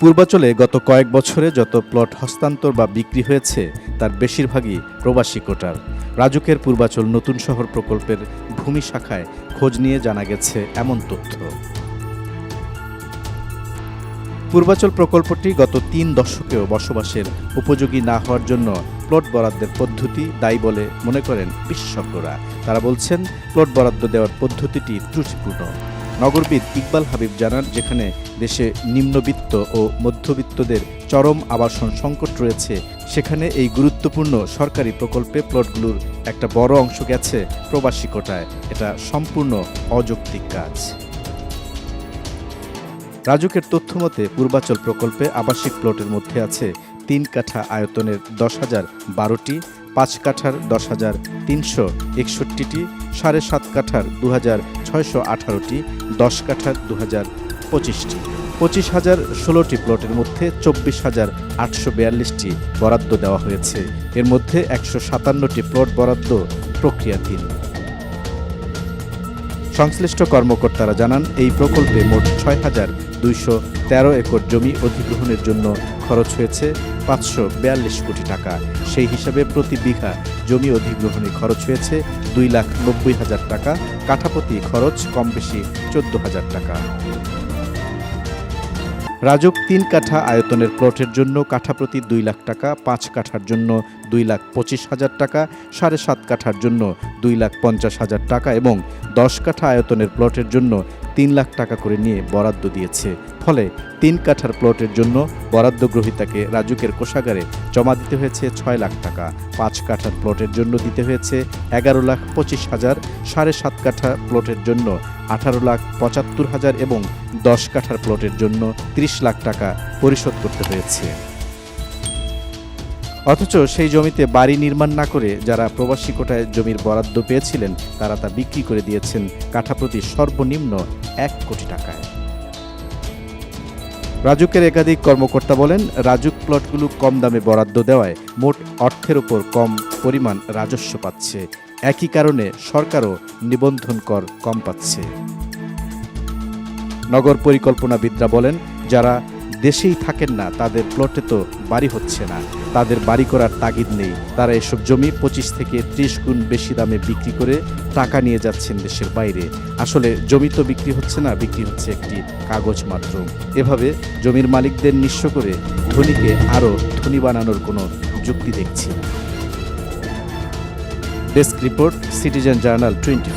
পূর্বাচলে গত কয়েক বছরে যত প্লট হস্তান্তর বা বিক্রি হয়েছে, তার বেশিরভাগই প্রবাসী কোটার। রাজুকের পূর্বাচল নতুন শহর প্রকল্পের ভূমি শাখায় খোঁজ নিয়ে জানা গেছে এমন তথ্য। পূর্বাচল প্রকল্পটি গত তিন দশকেও বসবাসের উপযোগী না হওয়ার জন্য প্লট বরাদ্দের পদ্ধতি দায়ী বলে মনে করেন বিশেষজ্ঞরা। তারা বলছেন, প্লট বরাদ্দ দেওয়ার পদ্ধতিটি ত্রুটিপূর্ণ। নগরবিদ ইকবাল হাবিব জানান, যেখানে দেশে নিম্নবিত্ত ও মধ্যবিত্তদের চরম আবাসন সংকট রয়েছে, সেখানে এই গুরুত্বপূর্ণ সরকারি প্রকল্পে প্লটগুলোর একটা বড় অংশ গেছে প্রবাসী কোটায়। এটা সম্পূর্ণ অযৌক্তিক কাজ। রাজুকের তথ্য মতে পূর্বাচল প্রকল্পে আবাসিক প্লটের মধ্যে আছে তিন কাঠা আয়তনের দশ হাজার বারোটি পাঁচ কাঠার দশ হাজার তিনশো একষট্টিটি, সাড়ে সাত কাঠার দু হাজার ছয়শো আঠারোটি, দশ কাঠার দু হাজার পঁচিশটি। পঁচিশ হাজার ষোলোটি প্লটের মধ্যে চব্বিশ হাজার আটশো বিয়াল্লিশটি বরাদ্দ দেওয়া হয়েছে। এর মধ্যে একশো সাতান্নটি প্লট বরাদ্দ প্রক্রিয়াধীন। সংশ্লিষ্ট কর্মকর্তারা জানান, এই প্রকল্পে মোট ছয় হাজার দুইশো তেরো একর জমি অধিগ্রহণের জন্য খরচ হয়েছে পাঁচশো বিয়াল্লিশ কোটি টাকা। সেই হিসাবে প্রতি বিঘা জমি অধিগ্রহণে খরচ হয়েছে দুই লাখ নব্বই হাজার টাকা। কাঠাপতি খরচ কম বেশি চোদ্দ হাজার টাকা। রাজক তিন কাঠা আয়তনের প্লটের জন্য কাঠাপ্রতি দুই লাখ টাকা, পাঁচ কাঠার জন্য দুই লাখ পঁচিশ হাজার টাকা, সাড়ে সাত কাঠার জন্য দুই লাখ পঞ্চাশ হাজার টাকা এবং দশ কাঠা আয়তনের প্লটের জন্য তিন লাখ টাকা করে নিয়ে বরাদ্দ দিয়েছে। ফলে তিন কাঠার প্লটের জন্য বরাদ্দ গ্রহীতাকে রাজুকের কোষাগারে জমা দিতে হয়েছে ছয় লাখ টাকা। পাঁচ কাঠার প্লটের জন্য দিতে হয়েছে এগারো লাখ পঁচিশ হাজার, সাড়ে সাত কাঠা প্লটের জন্য আঠারো লাখ পঁচাত্তর হাজার এবং দশ কাঠার প্লটের জন্য ত্রিশ লাখ টাকা পরিশোধ করতে হয়েছে। অথচ সেই জমিতে বাড়ি নির্মাণ না করে যারা প্রবাসী কোটায় জমির বরাদ্দ পেয়েছিলেন, তারা তা বিক্রি করে দিয়েছেন কাঠাপ্রতি সর্বনিম্ন এক কোটি টাকায়। রাজুকের একাধিক কর্মকর্তা বলেন, রাজুক প্লটগুলো কম দামে বরাদ্দ দেওয়ায় মোট অর্থের ওপর কম পরিমাণ রাজস্ব পাচ্ছে। একই কারণে সরকারও নিবন্ধন কর কম পাচ্ছে। নগর পরিকল্পনাবিদরা বলেন, যারা দেশেই থাকেন না, তাদের প্লটে তো বাড়ি হচ্ছে না। তাদের বাড়ি করার তাগিদ নেই। তারা এসব জমি পঁচিশ থেকে ত্রিশ গুণ বেশি দামে বিক্রি করে টাকা নিয়ে যাচ্ছেন দেশের বাইরে। আসলে জমি তো বিক্রি হচ্ছে না, বিক্রি হচ্ছে একটি কাগজ মাত্র। এভাবে জমির মালিকদের নিঃস্ব করে ধনীকে আরও ধনী বানানোর কোনো যুক্তি দেখছি desk report, citizen journal twenty